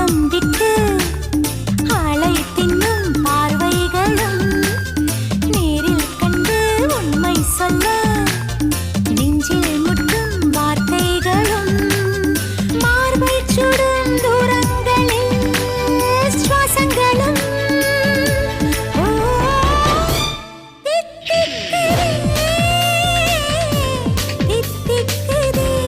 ஆட்டம் விட்டு ஆளை தின்னும் பார்வைகளும் நேரில் கண்டு உண்மை சொல்ல